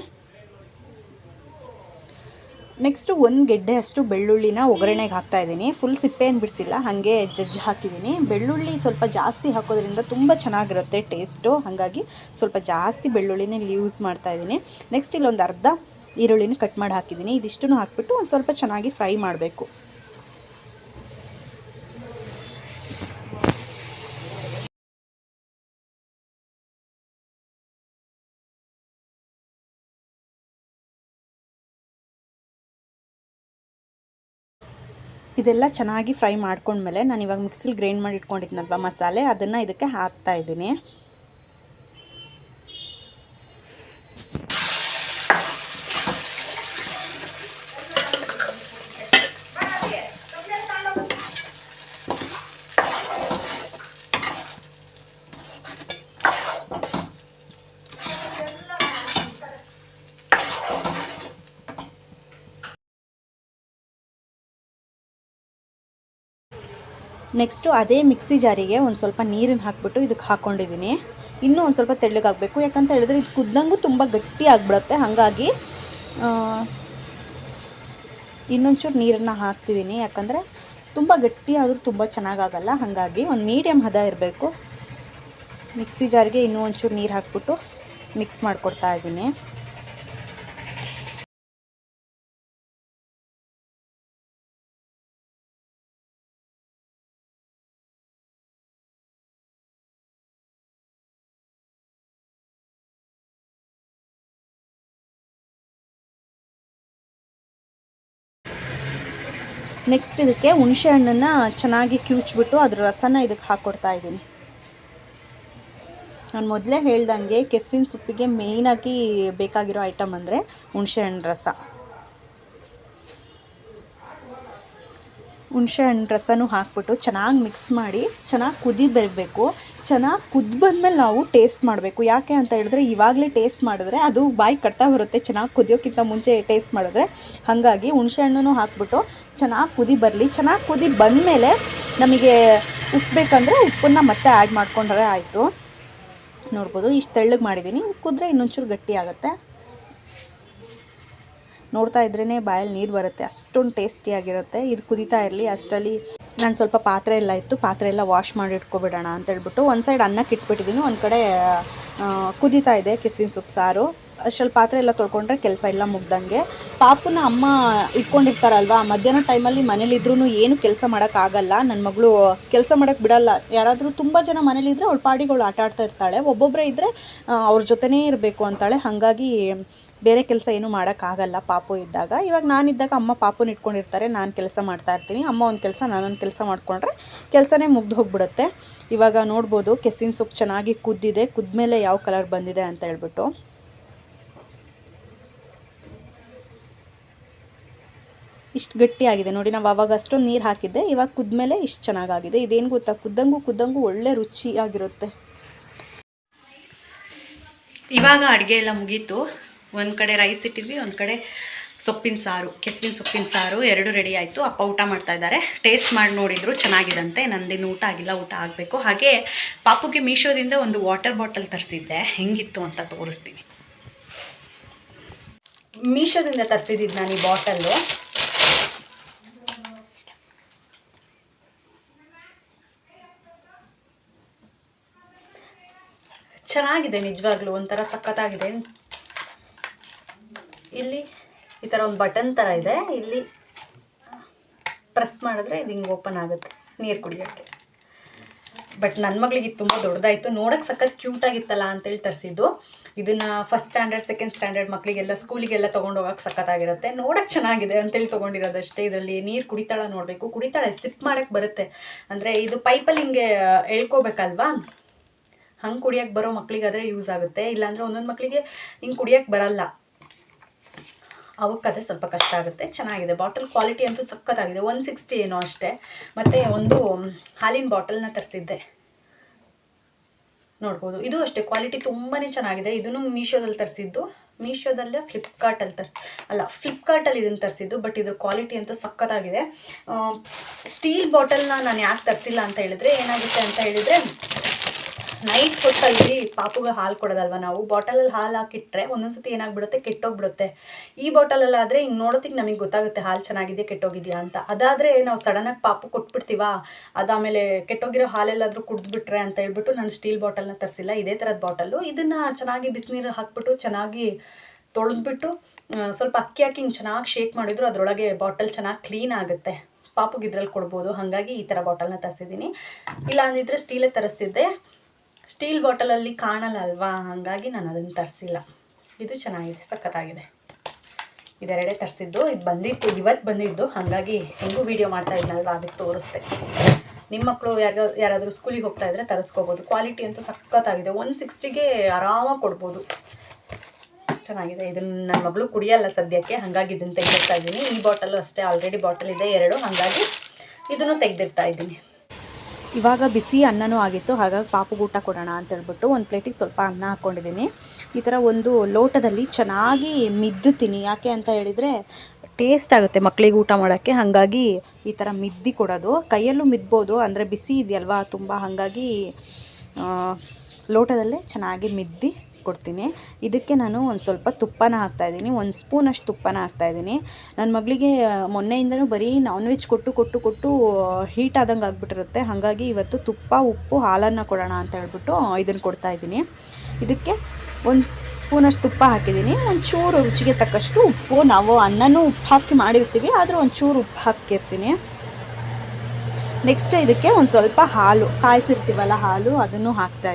ನೆಕ್ಸ್ಟು ಒಂದು ಗೆಡ್ಡೆ ಅಷ್ಟು ಬೆಳ್ಳುಳ್ಳಿನ ಒಗ್ಗರಣೆಗೆ ಹಾಕ್ತಾ ಇದ್ದೀನಿ. ಫುಲ್ ಸಿಪ್ಪೆ ಏನು ಬಿಡಿಸಿಲ್ಲ, ಹಾಗೆ ಜಜ್ಜಿ ಹಾಕಿದ್ದೀನಿ. ಬೆಳ್ಳುಳ್ಳಿ ಸ್ವಲ್ಪ ಜಾಸ್ತಿ ಹಾಕೋದ್ರಿಂದ ತುಂಬ ಚೆನ್ನಾಗಿರುತ್ತೆ ಟೇಸ್ಟು ಹಾಗಾಗಿ ಸ್ವಲ್ಪ ಜಾಸ್ತಿ ಬೆಳ್ಳುಳ್ಳಿನೇ ಇಲ್ಲಿ ಯೂಸ್ ಮಾಡ್ತಾ ಇದ್ದೀನಿ. ನೆಕ್ಸ್ಟ್ ಇಲ್ಲೊಂದು ಅರ್ಧ ಈರುಳ್ಳಿನ ಕಟ್ ಮಾಡಿ ಹಾಕಿದ್ದೀನಿ. ಇದಿಷ್ಟನ್ನು ಹಾಕ್ಬಿಟ್ಟು ಒಂದು ಸ್ವಲ್ಪ ಚೆನ್ನಾಗಿ ಫ್ರೈ ಮಾಡಬೇಕು. ಇದೆಲ್ಲ ಚೆನ್ನಾಗಿ ಫ್ರೈ ಮಾಡ್ಕೊಂಡ್ಮೇಲೆ ನಾನು ಇವಾಗ ಮಿಕ್ಸಿಲಿ ಗ್ರೈಂಡ್ ಮಾಡಿ ಇಟ್ಕೊಂಡಿದ್ನಲ್ವ ಮಸಾಲೆ, ಅದನ್ನು ಇದಕ್ಕೆ ಹಾಕ್ತಾ ಇದ್ದೀನಿ. ನೆಕ್ಸ್ಟು ಅದೇ ಮಿಕ್ಸಿ ಜಾರಿಗೆ ಒಂದು ಸ್ವಲ್ಪ ನೀರನ್ನು ಹಾಕ್ಬಿಟ್ಟು ಇದಕ್ಕೆ ಹಾಕ್ಕೊಂಡಿದ್ದೀನಿ ಇನ್ನೂ ಒಂದು ಸ್ವಲ್ಪ ತೆಳ್ಳಗಾಗಬೇಕು. ಯಾಕಂತ ಹೇಳಿದ್ರೆ ಇದು ಕುದ್ದಂಗೂ ತುಂಬ ಗಟ್ಟಿ ಆಗಿಬಿಡುತ್ತೆ. ಹಾಗಾಗಿ ಇನ್ನೊಂಚೂರು ನೀರನ್ನು ಹಾಕ್ತಿದ್ದೀನಿ ಯಾಕಂದರೆ ತುಂಬ ಗಟ್ಟಿ ಆದರೂ ತುಂಬ ಚೆನ್ನಾಗಾಗಲ್ಲ. ಹಾಗಾಗಿ ಒಂದು ಮೀಡಿಯಮ್ ಹದ ಇರಬೇಕು. ಮಿಕ್ಸಿ ಜಾರಿಗೆ ಇನ್ನೂ ಒಂಚೂರು ನೀರು ಹಾಕ್ಬಿಟ್ಟು ಮಿಕ್ಸ್ ಮಾಡಿಕೊಡ್ತಾ ಇದ್ದೀನಿ ನೆಕ್ಸ್ಟ್ ಇದಕ್ಕೆ ಹುಣಸೆ ಹಣ್ಣನ್ನು ಚೆನ್ನಾಗಿ ಕಿವುಚ್ಬಿಟ್ಟು ಅದ್ರ ರಸನ ಇದಕ್ಕೆ ಹಾಕ್ಕೊಡ್ತಾ ಇದ್ದೀನಿ. ನಾನು ಮೊದಲೇ ಹೇಳ್ದಂಗೆ ಕೆಸುವಿನ ಸೊಪ್ಪಿಗೆ ಮೇಯ್ನಾಗಿ ಬೇಕಾಗಿರೋ ಐಟಮ್ ಅಂದರೆ ಹುಣಸೆ ಹಣ್ಣು ರಸ. ಹುಣಸೆ ಹಣ್ಣು ರಸನೂ ಹಾಕ್ಬಿಟ್ಟು ಚೆನ್ನಾಗಿ ಮಿಕ್ಸ್ ಮಾಡಿ, ಚೆನ್ನಾಗಿ ಕುದಿ ಬರಬೇಕು ಚೆನ್ನಾಗಿ ಕುದ್ದು ಬಂದಮೇಲೆ ನಾವು ಟೇಸ್ಟ್ ಮಾಡಬೇಕು. ಯಾಕೆ ಅಂತ ಹೇಳಿದ್ರೆ ಇವಾಗಲೇ ಟೇಸ್ಟ್ ಮಾಡಿದ್ರೆ ಅದು ಬಾಯಿ ಕಟ್ತಾ ಬರುತ್ತೆ. ಚೆನ್ನಾಗಿ ಕುದಿಯೋಕ್ಕಿಂತ ಮುಂಚೆ ಟೇಸ್ಟ್ ಮಾಡಿದ್ರೆ. ಹಾಗಾಗಿ ಹುಣಸೆ ಹಣ್ಣು ಹಾಕ್ಬಿಟ್ಟು ಚೆನ್ನಾಗಿ ಕುದಿ ಬರಲಿ. ಚೆನ್ನಾಗಿ ಕುದಿ ಬಂದಮೇಲೆ ನಮಗೆ ಉಪ್ಪು ಬೇಕಂದರೆ ಉಪ್ಪನ್ನು ಮತ್ತೆ ಆ್ಯಡ್ ಮಾಡ್ಕೊಂಡ್ರೆ ಆಯಿತು. ನೋಡ್ಬೋದು ಇಷ್ಟು ತೆಳ್ಳಗೆ ಮಾಡಿದ್ದೀನಿ ಕುದ್ರೆ ಇನ್ನೊಂಚೂರು ಗಟ್ಟಿ ಆಗುತ್ತೆ. ನೋಡ್ತಾ ಇದ್ರೇ ಬಾಯಲ್ಲಿ ನೀರು ಬರುತ್ತೆ. ಅಷ್ಟೊಂದು ಟೇಸ್ಟಿಯಾಗಿರುತ್ತೆ ಇದು ಕುದೀತಾ ಇರಲಿ. ಅಷ್ಟರಲ್ಲಿ ನಾನು ಸ್ವಲ್ಪ ಪಾತ್ರೆ ಎಲ್ಲ ಇತ್ತು. ಪಾತ್ರೆ ಎಲ್ಲ ವಾಶ್ ಮಾಡಿ ಇಟ್ಕೊಬಿಡೋಣ ಅಂತ ಹೇಳ್ಬಿಟ್ಟು ಒಂದು ಸೈಡ್ ಅನ್ನಕ್ಕೆ ಇಟ್ಬಿಟ್ಟಿದ್ದೀನಿ ಒಂದು ಕಡೆ ಕುದೀತಾ ಇದೆ ಕಿಸ್ವಿನ ಸೊಪ್ಪು ಸಾರು. ಅಷ್ಟರಲ್ಲಿ ಪಾತ್ರೆ ಎಲ್ಲ ತೊಳ್ಕೊಂಡ್ರೆ ಕೆಲಸ ಎಲ್ಲ ಮುಗ್ದಂಗೆ. ಪಾಪುನ ಅಮ್ಮ ಇಟ್ಕೊಂಡಿರ್ತಾರಲ್ವಾ, ಮಧ್ಯಾಹ್ನ ಟೈಮಲ್ಲಿ ಮನೇಲಿದ್ರೂ ಏನು ಕೆಲಸ ಮಾಡೋಕ್ಕಾಗಲ್ಲ ನನ್ನ ಮಗಳು ಕೆಲಸ ಮಾಡೋಕ್ಕೆ ಬಿಡಲ್ಲ. ಯಾರಾದರೂ ತುಂಬ ಜನ ಮನೇಲಿದ್ದರೆ ಅವಳು ಪಾಡಿಗಳು ಆಟ ಆಡ್ತಾ ಇರ್ತಾಳೆ. ಒಬ್ಬೊಬ್ಬರೇ ಇದ್ದರೆ ಅವ್ರ ಜೊತೆನೇ ಇರಬೇಕು ಅಂತಾಳೆ. ಹಾಗಾಗಿ ಬೇರೆ ಕೆಲಸ ಏನೂ ಮಾಡೋಕ್ಕಾಗಲ್ಲ ಪಾಪು ಇದ್ದಾಗ. ಇವಾಗ ನಾನಿದ್ದಾಗ ಅಮ್ಮ ಪಾಪುನ ಇಟ್ಕೊಂಡಿರ್ತಾರೆ, ನಾನು ಕೆಲಸ ಮಾಡ್ತಾ ಇರ್ತೀನಿ. ಅಮ್ಮ ಒಂದು ಕೆಲಸ, ನಾನೊಂದು ಕೆಲಸ ಮಾಡಿಕೊಂಡ್ರೆ ಕೆಲಸನೇ ಮುಗ್ದು ಹೋಗ್ಬಿಡುತ್ತೆ. ಇವಾಗ ನೋಡ್ಬೋದು, ಕೆಸಿನ ಸೊಪ್ಪು ಚೆನ್ನಾಗಿ ಕುದ್ದಿದೆ. ಕುದ್ಮೇಲೆ ಯಾವ ಕಲರ್ ಬಂದಿದೆ ಅಂತ ಹೇಳ್ಬಿಟ್ಟು. ಇಷ್ಟು ಗಟ್ಟಿಯಾಗಿದೆ. ನೋಡಿ ನಾವು ಅವಾಗ ಅಷ್ಟೊಂದು ನೀರು ಹಾಕಿದ್ದೆ ಇವಾಗ ಕುದ್ಮೇಲೆ ಇಷ್ಟು ಚೆನ್ನಾಗಾಗಿದೆ. ಇದೇನು ಗೊತ್ತಾ? ಕುದ್ದಂಗೂ ಕುದ್ದಂಗೂ ಒಳ್ಳೆ ರುಚಿಯಾಗಿರುತ್ತೆ. ಇವಾಗ ಅಡುಗೆ ಎಲ್ಲ ಮುಗೀತು. ಒಂದು ಕಡೆ ರೈಸ್ ಇಟ್ಟಿದ್ವಿ ಒಂದು ಕಡೆ ಸೊಪ್ಪಿನ ಸಾರು ಕೆಸರಿನ ಸೊಪ್ಪಿನ ಸಾರು ಎರಡು ರೆಡಿ ಆಯಿತು. ಅಪ್ಪ ಊಟ ಮಾಡ್ತಾ ಇದ್ದಾರೆ. ಟೇಸ್ಟ್ ಮಾಡಿ ನೋಡಿದ್ರು ಚೆನ್ನಾಗಿದಂತೆ. ನಂದೇನು ಊಟ ಆಗಿಲ್ಲ ಊಟ ಆಗಬೇಕು. ಹಾಗೆ ಪಾಪುಗೆ ಮೀಶೋದಿಂದ ಒಂದು ವಾಟರ್ ಬಾಟಲ್ ತರಿಸಿದ್ದೆ. ಹೆಂಗಿತ್ತು ಅಂತ ತೋರಿಸ್ತೀನಿ. ಮೀಶೋದಿಂದ ತರಿಸಿದ್ದು ನಾನು ಈ ಬಾಟಲ್ಲು ಚೆನ್ನಾಗಿದೆ ನಿಜವಾಗ್ಲೂ, ಒಂಥರ ಸಖತ್ತಾಗಿದೆ. ಇಲ್ಲಿ ಈ ಥರ ಒಂದು ಬಟನ್ ಥರ ಇದೆ. ಇಲ್ಲಿ ಪ್ರೆಸ್ ಮಾಡಿದ್ರೆ ಇದು ಹಿಂಗೆ ಓಪನ್ ಆಗುತ್ತೆ, ನೀರು ಕುಡಿಯೋಕ್ಕೆ. ಬಟ್ ನನ್ನ ಮಗಳಿಗೆ ಇದು ತುಂಬ ದೊಡ್ಡದಾಯಿತು. ನೋಡೋಕ್ಕೆ ಸಖತ್ ಕ್ಯೂಟ್ ಆಗಿತ್ತಲ್ಲ ಅಂತೇಳಿ ತರಿಸಿದ್ದು. ಇದನ್ನು ಫಸ್ಟ್ ಸ್ಟ್ಯಾಂಡರ್ಡ್ ಸೆಕೆಂಡ್ ಸ್ಟ್ಯಾಂಡರ್ಡ್ ಮಕ್ಕಳಿಗೆಲ್ಲ ಸ್ಕೂಲಿಗೆಲ್ಲ ತೊಗೊಂಡು ಹೋಗೋಕೆ ಸಖತ್ತಾಗಿರುತ್ತೆ. ನೋಡೋಕ್ಕೆ ಚೆನ್ನಾಗಿದೆ ಅಂತೇಳಿ ತೊಗೊಂಡಿರೋದಷ್ಟೇ. ಇದರಲ್ಲಿ ನೀರು ಕುಡಿತಾಳೆ ನೋಡಬೇಕು. ಕುಡಿತಾಳೆ ಸಿಪ್ ಮಾಡೋಕ್ಕೆ ಬರುತ್ತೆ. ಅಂದರೆ ಇದು ಪೈಪಲ್ಲಿ ಹಿಂಗೆ ಎಳ್ಕೋಬೇಕಲ್ವಾ? ಹಂಗೆ ಕುಡಿಯಕ್ಕೆ ಬರೋ ಮಕ್ಕಳಿಗಾದರೆ ಯೂಸ್ ಆಗುತ್ತೆ. ಇಲ್ಲಾಂದರೆ ಒಂದೊಂದು ಮಕ್ಕಳಿಗೆ ಹಿಂಗೆ ಕುಡಿಯೋಕ್ಕೆ ಬರಲ್ಲ. ಅವಕ್ಕಾದರೆ ಸ್ವಲ್ಪ ಕಷ್ಟ ಆಗುತ್ತೆ. ಚೆನ್ನಾಗಿದೆ. ಬಾಟಲ್ ಕ್ವಾಲಿಟಿ ಅಂತೂ ಸಖತ್ತಾಗಿದೆ. ಒನ್ ಸಿಕ್ಸ್ಟಿ ಏನೋ ಅಷ್ಟೇ. ಮತ್ತು ಒಂದು ಹಾಲಿನ ಬಾಟಲ್ನ ತರಿಸಿದ್ದೆ. ನೋಡ್ಬೋದು. ಇದು ಅಷ್ಟೇ. ಕ್ವಾಲಿಟಿ ತುಂಬಾ ಚೆನ್ನಾಗಿದೆ. ಇದನ್ನು ಮೀಶೋದಲ್ಲಿ ತರಿಸಿದ್ದು. ಮೀಶೋದಲ್ಲೇ ಫ್ಲಿಪ್ಕಾರ್ಟಲ್ಲಿ ತರಿಸಿ, ಅಲ್ಲ ಫ್ಲಿಪ್ಕಾರ್ಟಲ್ಲಿ ಇದನ್ನು ತರಿಸಿದ್ದು. ಬಟ್ ಇದ್ರ ಕ್ವಾಲಿಟಿ ಅಂತೂ ಸಖತ್ತಾಗಿದೆ. ಸ್ಟೀಲ್ ಬಾಟಲ್ನ ನಾನು ಯಾಕೆ ತರಿಸಿಲ್ಲ ಅಂತ ಹೇಳಿದ್ರೆ ಏನಾಗುತ್ತೆ ಅಂತ ಹೇಳಿದರೆ ನೈಟ್ ಹೊತ್ತಲ್ಲಿ ಪಾಪುಗೆ ಹಾಲು ಕೊಡೋದಲ್ವ ನಾವು? ಬಾಟಲಲ್ಲಿ ಹಾಲು ಹಾಕಿಟ್ರೆ ಒಂದೊಂದ್ಸತಿ ಏನಾಗ್ಬಿಡುತ್ತೆ? ಕೆಟ್ಟೋಗ್ಬಿಡುತ್ತೆ. ಈ ಬಾಟಲಲ್ಲಾದರೆ ಹಿಂಗೆ ನೋಡೋದಕ್ಕೆ ನಮಗೆ ಗೊತ್ತಾಗುತ್ತೆ ಹಾಲು ಚೆನ್ನಾಗಿದೆ ಕೆಟ್ಟೋಗಿದೆಯಾ ಅಂತ. ಅದಾದರೆ ನಾವು ಸಡನ್ನಾಗಿ ಪಾಪು ಕೊಟ್ಬಿಡ್ತೀವ? ಅದಾಮೇಲೆ ಕೆಟ್ಟೋಗಿರೋ ಹಾಲೆಲ್ಲಾದರೂ ಕುಡಿದ್ಬಿಟ್ರೆ ಅಂತ ಹೇಳ್ಬಿಟ್ಟು ನಾನು ಸ್ಟೀಲ್ ಬಾಟಲ್ನ ತರಿಸಿಲ್ಲ, ಇದೇ ಥರದ ಬಾಟಲು ಇದನ್ನು ಚೆನ್ನಾಗಿ ಬಿಸಿನೀರು ಹಾಕ್ಬಿಟ್ಟು ಚೆನ್ನಾಗಿ ತೊಳೆದ್ಬಿಟ್ಟು ಸ್ವಲ್ಪ ಅಕ್ಕಿ ಹಾಕಿ ಹಿಂಗೆ ಚೆನ್ನಾಗಿ ಶೇಕ್ ಮಾಡಿದ್ರು ಅದರೊಳಗೆ ಬಾಟಲ್ ಚೆನ್ನಾಗಿ ಕ್ಲೀನ್ ಆಗುತ್ತೆ. ಪಾಪುಗೆ ಇದ್ರಲ್ಲಿ ಕೊಡ್ಬೋದು. ಹಾಗಾಗಿ ಈ ಥರ ಬಾಟಲ್ನ ತರಿಸಿದ್ದೀನಿ. ಇಲ್ಲ ಅಂದಿದ್ರೆ ಸ್ಟೀಲೇ ತರಿಸ್ತಿದ್ದೆ. ಸ್ಟೀಲ್ ಬಾಟಲಲ್ಲಿ ಕಾಣಲ್ಲ ಅಲ್ವಾ ಹಾಗಾಗಿ ನಾನು ಅದನ್ನು ತರಿಸಿಲ್ಲ. ಇದು ಚೆನ್ನಾಗಿದೆ, ಸಖತ್ತಾಗಿದೆ. ಇದೆರಡೇ ತರಿಸಿದ್ದು, ಇದು ಬಂದಿತ್ತು, ಇವತ್ತು ಬಂದಿದ್ದು. ಹಾಗಾಗಿ ಹೆಂಗೂ ವೀಡಿಯೋ ಮಾಡ್ತಾ ಇದ್ನಲ್ವ ಅದಕ್ಕೆ ತೋರಿಸ್ದೆ. ನಿಮ್ಮ ಮಕ್ಕಳು ಯಾರು, ಯಾರಾದರೂ ಸ್ಕೂಲಿಗೆ ಹೋಗ್ತಾ ಇದ್ದರೆ ತರಿಸ್ಕೋಬೋದು. ಕ್ವಾಲಿಟಿ ಅಂತೂ ಸಖತ್ತಾಗಿದೆ. ಒನ್ ಸಿಕ್ಸ್ಟಿಗೆ ಆರಾಮಾಗಿ ಕೊಡ್ಬೋದು. ಚೆನ್ನಾಗಿದೆ. ಇದನ್ನು ನನ್ನ ಮಗಳು ಕುಡಿಯಲ್ಲ ಸದ್ಯಕ್ಕೆ. ಹಾಗಾಗಿ ಇದನ್ನು ತೆಗೆದಿರ್ತಾ ಇದ್ದೀನಿ. ಈ ಬಾಟಲು ಅಷ್ಟೇ ಆಲ್ರೆಡಿ ಬಾಟಲ್ ಇದೆ ಎರಡು. ಹಾಗಾಗಿ ಇದನ್ನು ತೆಗೆದಿರ್ತಾ ಇದ್ದೀನಿ. ಇವಾಗ ಬಿಸಿ ಅನ್ನನೂ ಆಗಿತ್ತು, ಹಾಗಾಗಿ ಪಾಪು ಊಟ ಕೊಡೋಣ ಅಂತ ಹೇಳ್ಬಿಟ್ಟು ಒಂದು ಪ್ಲೇಟಿಗೆ ಸ್ವಲ್ಪ ಅನ್ನ ಹಾಕ್ಕೊಂಡಿದ್ದೀನಿ ಈ ಥರ ಒಂದು ಲೋಟದಲ್ಲಿ ಚೆನ್ನಾಗಿ ಮಿದ್ದುತ್ತೀನಿ. ಯಾಕೆ ಅಂತ ಹೇಳಿದರೆ ಟೇಸ್ಟ್ ಆಗುತ್ತೆ ಮಕ್ಕಳಿಗೆ ಊಟ ಮಾಡೋಕ್ಕೆ. ಹಾಗಾಗಿ ಈ ಥರ ಮಿದ್ದಿ ಕೊಡೋದು. ಕೈಯಲ್ಲೂ ಮಿದ್ಬೋದು, ಅಂದರೆ ಬಿಸಿ ಇದೆಯಲ್ವಾ? ತುಂಬ ಹಾಗಾಗಿ ಲೋಟದಲ್ಲೇ ಚೆನ್ನಾಗಿ ಮಿದ್ದಿ ಕೊಡ್ತೀನಿ. ಇದಕ್ಕೆ ನಾನು ಒಂದು ಸ್ವಲ್ಪ ತುಪ್ಪನ ಹಾಕ್ತಾಯಿದ್ದೀನಿ ಒಂದು ಸ್ಪೂನಷ್ಟು ತುಪ್ಪನ ಹಾಕ್ತಾಯಿದ್ದೀನಿ ನನ್ನ ಮಗಳಿಗೆ ಮೊನ್ನೆಯಿಂದನೂ ಬರೀ ನಾನ್ ವೆಜ್ ಕೊಟ್ಟು ಕೊಟ್ಟು ಕೊಟ್ಟು ಹೀಟ್ ಆದಂಗೆ ಆಗಿಬಿಟ್ಟಿರುತ್ತೆ. ಹಾಗಾಗಿ ಇವತ್ತು ತುಪ್ಪ, ಉಪ್ಪು, ಹಾಲನ್ನು ಕೊಡೋಣ ಅಂತ ಹೇಳ್ಬಿಟ್ಟು ಇದನ್ನು ಕೊಡ್ತಾಯಿದ್ದೀನಿ ಇದಕ್ಕೆ ಒಂದು ಸ್ಪೂನಷ್ಟು ತುಪ್ಪ ಹಾಕಿದ್ದೀನಿ. ಒಂಚೂರು ರುಚಿಗೆ ತಕ್ಕಷ್ಟು ಉಪ್ಪು, ನಾವು ಅನ್ನನೂ ಉಪ್ಪು ಹಾಕಿ ಮಾಡಿರ್ತೀವಿ, ಆದರೆ ಒಂಚೂರು ಉಪ್ಪು ಹಾಕಿರ್ತೀನಿ. ನೆಕ್ಸ್ಟ್ ಇದಕ್ಕೆ ಒಂದು ಸ್ವಲ್ಪ ಹಾಲು, ಕಾಯಿಸಿರ್ತೀವಲ್ಲ ಹಾಲು, ಅದನ್ನು ಹಾಕ್ತಾ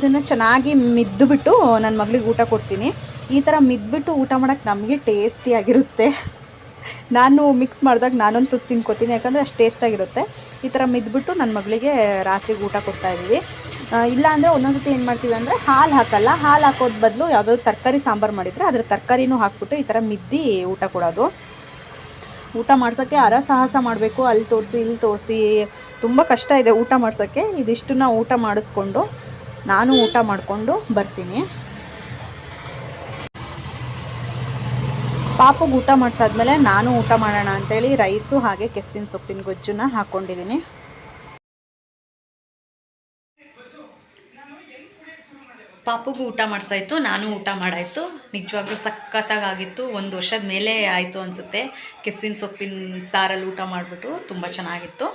ಇದನ್ನು ಚೆನ್ನಾಗಿ ಮಿದ್ದುಬಿಟ್ಟು ನನ್ನ ಮಗಳಿಗೆ ಊಟ ಕೊಡ್ತೀನಿ. ಈ ಥರ ಮಿದ್ದುಬಿಟ್ಟು ಊಟ ಮಾಡೋಕ್ಕೆ ನಮಗೆ ಟೇಸ್ಟಿಯಾಗಿರುತ್ತೆ ನಾನು ಮಿಕ್ಸ್ ಮಾಡಿದಾಗ ನಾನೊಂದು ತುತ್ತು ತಿನ್ಕೋತೀನಿ ಯಾಕಂದರೆ ಅಷ್ಟು ಟೇಸ್ಟಾಗಿರುತ್ತೆ ಈ ಥರ ಮಿದ್ಬಿಟ್ಟು ನನ್ನ ಮಗಳಿಗೆ ರಾತ್ರಿಗೆ ಊಟ ಕೊಡ್ತಾ ಇದ್ದೀವಿ. ಆ, ಇಲ್ಲ ಅಂದರೆ ಒಂದೊಂದು ಸತಿ ಏನು ಮಾಡ್ತೀವಿ ಅಂದರೆ ಹಾಲು ಹಾಕಲ್ಲ ಹಾಲು ಹಾಕೋದ್ ಬದಲು ಯಾವುದಾದ್ರು ತರಕಾರಿ ಸಾಂಬಾರು ಮಾಡಿದರೆ ಅದರ ತರಕಾರಿನೂ ಹಾಕ್ಬಿಟ್ಟು ಈ ಥರ ಮಿದ್ದಿ ಊಟ ಕೊಡೋದು. ಊಟ ಮಾಡ್ಸೋಕ್ಕೆ ಅರ ಸಾಹಸ ಮಾಡಬೇಕು ಅಲ್ಲಿ ತೋರಿಸಿ ಇಲ್ಲಿ ತೋರಿಸಿ. ತುಂಬ ಕಷ್ಟ ಇದೆ ಊಟ ಮಾಡ್ಸೋಕ್ಕೆ. ಇದಿಷ್ಟನ್ನ ಊಟ ಮಾಡಿಸ್ಕೊಂಡು ನಾನು ಊಟ ಮಾಡಿಕೊಂಡು ಬರ್ತೀನಿ. ಪಾಪಗೆ ಊಟ ಮಾಡಿಸಾದ್ಮೇಲೆ ನಾನು ಊಟ ಮಾಡೋಣ ಅಂತೇಳಿ ರೈಸು ಹಾಗೆ ಕೆಸುವಿನ ಸೊಪ್ಪಿನ ಗೊಜ್ಜನ್ನ ಹಾಕ್ಕೊಂಡಿದ್ದೀನಿ ಪಾಪುಗೂ ಊಟ ಮಾಡಿಸಾಯ್ತು ನಾನು ಊಟ ಮಾಡಾಯಿತು. ನಿಜವಾಗ್ಲೂ ಸಖತ್ತಾಗಿತ್ತು ಒಂದು ವರ್ಷದ ಮೇಲೆ ಆಯಿತು ಅನಿಸುತ್ತೆ. ಕೆಸುವಿನ ಸೊಪ್ಪಿನ ಸಾರಲ್ಲಿ ಊಟ ಮಾಡಿಬಿಟ್ಟು ತುಂಬ ಚೆನ್ನಾಗಿತ್ತು.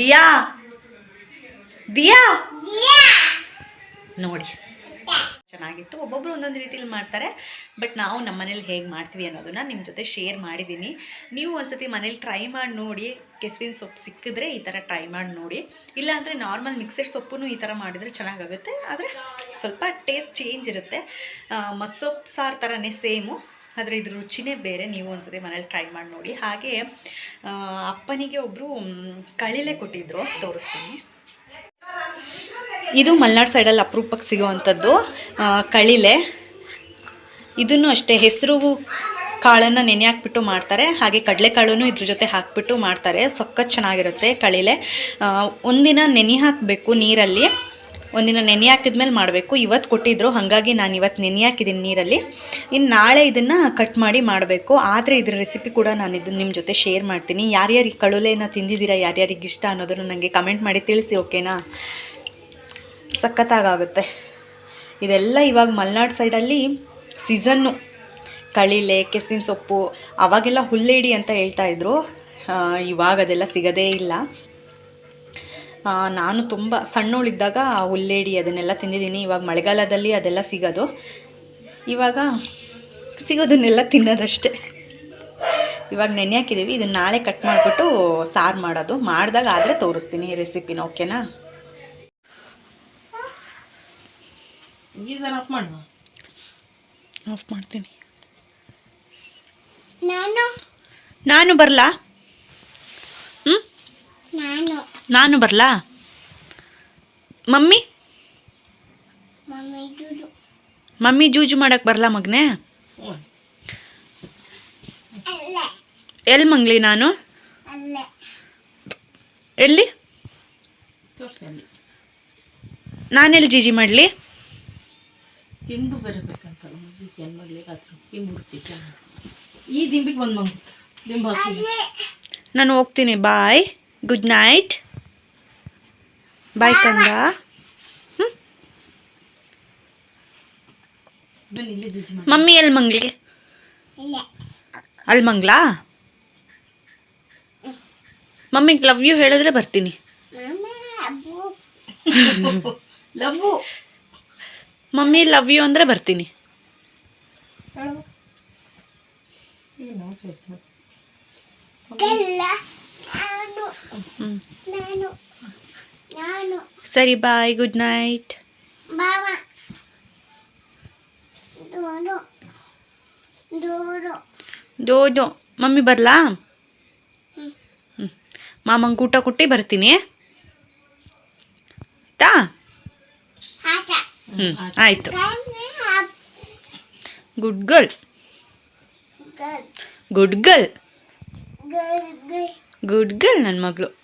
ದಿಯಾ? ದಿಯಾ? ನೋಡಿ. ಚೆನ್ನಾಗಿತ್ತು. ಒಬ್ಬೊಬ್ಬರು ಒಂದೊಂದು ರೀತಿಲಿ ಮಾಡ್ತಾರೆ. ಬಟ್ ನಾವು ನಮ್ಮ ಮನೇಲಿ ಹೇಗೆ ಮಾಡ್ತೀವಿ ಅನ್ನೋದನ್ನ ನಿಮ್ಮ ಜೊತೆ ಶೇರ್ ಮಾಡಿದ್ದೀನಿ ನೀವು ಒಂದ್ಸತಿ ಮನೇಲಿ ಟ್ರೈ ಮಾಡಿ ನೋಡಿ. ಕೆಸುವಿನ ಸೊಪ್ಪು ಸಿಕ್ಕಿದ್ರೆ ಈ ಥರ ಟ್ರೈ ಮಾಡಿ ನೋಡಿ. ಇಲ್ಲಾಂದರೆ ನಾರ್ಮಲ್ ಮಿಕ್ಸೆಡ್ ಸೊಪ್ಪು ಈ ಥರ ಮಾಡಿದರೆ ಚೆನ್ನಾಗಾಗುತ್ತೆ. ಆದರೆ ಸ್ವಲ್ಪ ಟೇಸ್ಟ್ ಚೇಂಜ್ ಇರುತ್ತೆ. ಮಸೊಪ್ಪು ಸಾರು ಥರನೇ ಸೇಮು ಆದರೆ ಇದ್ರ ರುಚಿನೇ ಬೇರೆ. ನೀವು ಒಂದ್ಸತಿ ಮನೇಲಿ ಟ್ರೈ ಮಾಡಿ ನೋಡಿ. ಹಾಗೆ ಅಪ್ಪನಿಗೆ ಒಬ್ಬರು ಕಳಿಲೆ ಕೊಟ್ಟಿದ್ದರು ತೋರಿಸ್ತೀನಿ. ಇದು ಮಲೆನಾಡು ಸೈಡಲ್ಲಿ ಅಪರೂಪಕ್ಕೆ ಸಿಗುವಂಥದ್ದು ಕಳಿಲೆ. ಇದನ್ನು ಅಷ್ಟೇ ಹೆಸರು ಕಾಳನ್ನು ನೆನೆ ಹಾಕ್ಬಿಟ್ಟು ಮಾಡ್ತಾರೆ. ಹಾಗೆ ಕಡಲೆಕಾಳನ್ನು ಇದ್ರ ಜೊತೆ ಹಾಕ್ಬಿಟ್ಟು ಮಾಡ್ತಾರೆ. ಸೊಕ್ಕ ಚೆನ್ನಾಗಿರುತ್ತೆ ಕಳಿಲೆ. ಒಂದಿನ ನೆನೆ ಹಾಕಬೇಕು ನೀರಲ್ಲಿ. ಒಂದಿನ ನೆನೆ ಹಾಕಿದ್ಮೇಲೆ ಮಾಡಬೇಕು. ಇವತ್ತು ಕೊಟ್ಟಿದ್ರು, ಹಾಗಾಗಿ ನಾನು ಇವತ್ತು ನೆನೆ ಹಾಕಿದ್ದೀನಿ ನೀರಲ್ಲಿ. ಇನ್ನು ನಾಳೆ ಇದನ್ನು ಕಟ್ ಮಾಡಿ ಮಾಡಬೇಕು. ಆದರೆ ಇದ್ರ ರೆಸಿಪಿ ಕೂಡ ನಾನು ಇದನ್ನು ನಿಮ್ಮ ಜೊತೆ ಶೇರ್ ಮಾಡ್ತೀನಿ. ಯಾರ್ಯಾರಿಗೆ ಕಳುಲೆನ ತಿಂದಿದ್ದೀರಾ, ಯಾರ್ಯಾರಿಗೆ ಇಷ್ಟ ಅನ್ನೋದನ್ನು ನನಗೆ ಕಮೆಂಟ್ ಮಾಡಿ ತಿಳಿಸಿ ಓಕೆನಾ ಸಖತ್ತಾಗುತ್ತೆ ಇದೆಲ್ಲ ಇವಾಗ ಮಲೆನಾಡು ಸೈಡಲ್ಲಿ ಸೀಸನ್ನು ಕಳಿಲೆ ಕೆಸುವಿನ ಸೊಪ್ಪು, ಅವಾಗೆಲ್ಲ ಹುಲ್ಲೇಡಿ ಅಂತ ಹೇಳ್ತಾ ಇದ್ರು. ಇವಾಗ ಅದೆಲ್ಲ ಸಿಗೋದೇ ಇಲ್ಲ. ನಾನು ತುಂಬ ಸಣ್ಣವಳಿದ್ದಾಗ ಹುಲ್ಲೇಡಿ ಅದನ್ನೆಲ್ಲ ತಿಂದಿದ್ದೀನಿ. ಇವಾಗ ಮಳೆಗಾಲದಲ್ಲಿ ಅದೆಲ್ಲ ಸಿಗೋದು. ಇವಾಗ ಸಿಗೋದನ್ನೆಲ್ಲ ತಿನ್ನೋದಷ್ಟೇ. ಇವಾಗ ನೆನೆ ಹಾಕಿದ್ದೀವಿ. ಇದನ್ನು ನಾಳೆ ಕಟ್ ಮಾಡಿಬಿಟ್ಟು ಸಾರು ಮಾಡೋದು. ಮಾಡಿದಾಗ ಆದರೆ ತೋರಿಸ್ತೀನಿ ರೆಸಿಪಿನ, ಓಕೆನಾ? ಗೀಸರ್ ಆಫ್ ಮಾಡು. ಆಫ್ ಮಾಡ್ತೀನಿ. ನಾನು. ನಾನು ಬರಲಾ? ಹ್ಞೂ ನಾನು. ನಾನು ಬರಲಾ? ಮಮ್ಮಿ? ಮಮ್ಮಿ ಜೂಜು. ಮಾಡಕ್ಕೆ ಬರಲಾ ಮಗನೇ? ಎಲ್ಲಿ ಮಂಗ್ಲಿ ನಾನು? ಎಲ್ಲಿ? ನಾನೆಲ್ಲಿ ಜೀಜಿ ಮಾಡಲಿ? ತಿಂದು ಬರಬೇಕಂತ ಮಗುಗೆ ಏನು ಮಾಡ್ಲಿಕ್ಕೆ ಆತ್ರ ತಿಂದ್ಬಿಡ್ತಿದ್ದ ಈ ದಿಂಬಿಗೆ ಒಂದು ಮಗು. ದಿಂಬ ನಾನು ಹೋಗ್ತೀನಿ. ಬಾಯ್. ಗುಡ್ ನೈಟ್ ಬಾಯ್ ಕಂದ. ಮಮ್ಮಿ ಎಲ್ಲಿ ಮಂಗ್ಳಿಗೆ ಅಲ್ಲಿ ಮಂಗ್ಲಾ? ಮಮ್ಮಿಗೆ [LAUGHS] ಲವ್ ಯು ಹೇಳಿದ್ರೆ ಬರ್ತೀನಿ. ಲವ್ ಮಮ್ಮಿ ಲವ್ ಯು ಅಂದರೆ ಬರ್ತೀನಿ. ಸರಿ ಬಾಯ್ ಗುಡ್ ನೈಟ್ ದೋದು ಮಮ್ಮಿ ಬರಲಾ? ಮಾಮಂಗೆ ಊಟ ಕೊಟ್ಟು ಬರ್ತೀನಿ. ತಾ? ಹ್ಞೂ ಆಯಿತು. Good girl good girl good girl ನನ್ನ ಮಗಳು.